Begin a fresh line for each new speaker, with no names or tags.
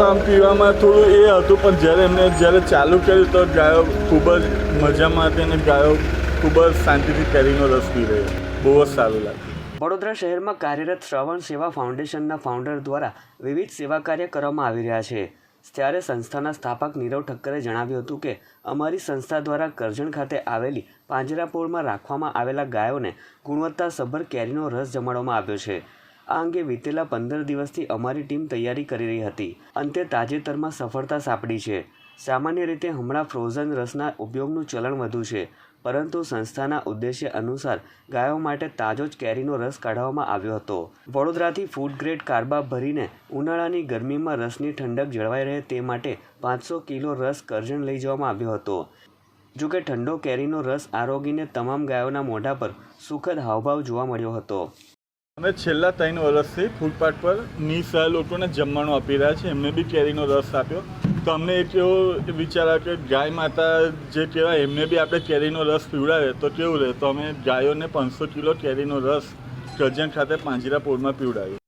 આમ પીવામાં થોડું એ હતું, પણ જ્યારે એમને જ્યારે ચાલુ કર્યું તો ગાયો ખૂબ જ મજામાં હતી અને ગાયો ખૂબ જ શાંતિથી કેરીનો રસ પી રહ્યો બહુ જ સારું લાગ્યું.
વડોદરા શહેરમાં કાર્યરત શ્રવણ સેવા ફાઉન્ડેશનના ફાઉન્ડર દ્વારા વિવિધ સેવા કાર્ય કરવામાં આવી રહ્યા છે. ત્યારે સંસ્થાના સ્થાપક નીરવ ઠક્કરે જણાવ્યું હતું કે, અમારી સંસ્થા દ્વારા કરજણ ખાતે આવેલી પાંજરાપોળમાં રાખવામાં આવેલા ગાયોને ગુણવત્તાસભર કેરીનો રસ જમાડવામાં આવ્યો છે. આ અંગે વીતેલા પંદર દિવસથી અમારી ટીમ તૈયારી કરી રહી હતી. અંતે તાજેતરમાં સફળતા સાંપડી છે. સામાન્ય રીતે હમણાં ફ્રોઝન રસના ઉપયોગનું ચલણ વધુ છે, પરંતુ સંસ્થાના ઉદ્દેશ્ય અનુસાર ગાયો માટે તાજો જ કેરીનો રસ કાઢવામાં આવ્યો હતો. વડોદરાથી ફૂડ ગ્રેડ કારબા ભરીને ઉનાળાની ગરમીમાં રસની ઠંડક જળવાઈ રહે તે માટે પાંચસો કિલો રસ કરજણ લઈ જવામાં આવ્યો હતો. જોકે ઠંડો કેરીનો રસ આરોગીને તમામ ગાયોના મોઢા પર સુખદ હાવભાવ જોવા મળ્યો હતો.
અમે છેલ્લા ત્રણ વર્ષથી ફૂટપાથ પર નિસહાય લોકોને જમવાનું આપી રહ્યા છે એમને બી કેરીનો રસ આપ્યો. તો અમને એક એવો વિચાર આવ્યો કે ગાય માતા જે કહેવાય, એમને બી આપણે કેરીનો રસ પીવડાવે તો કેવું રહે? તો અમે ગાયોને પાંચસો કિલો કેરીનો રસ કરજણ ખાતે પાંજરાપોળમાં પીવડાવ્યો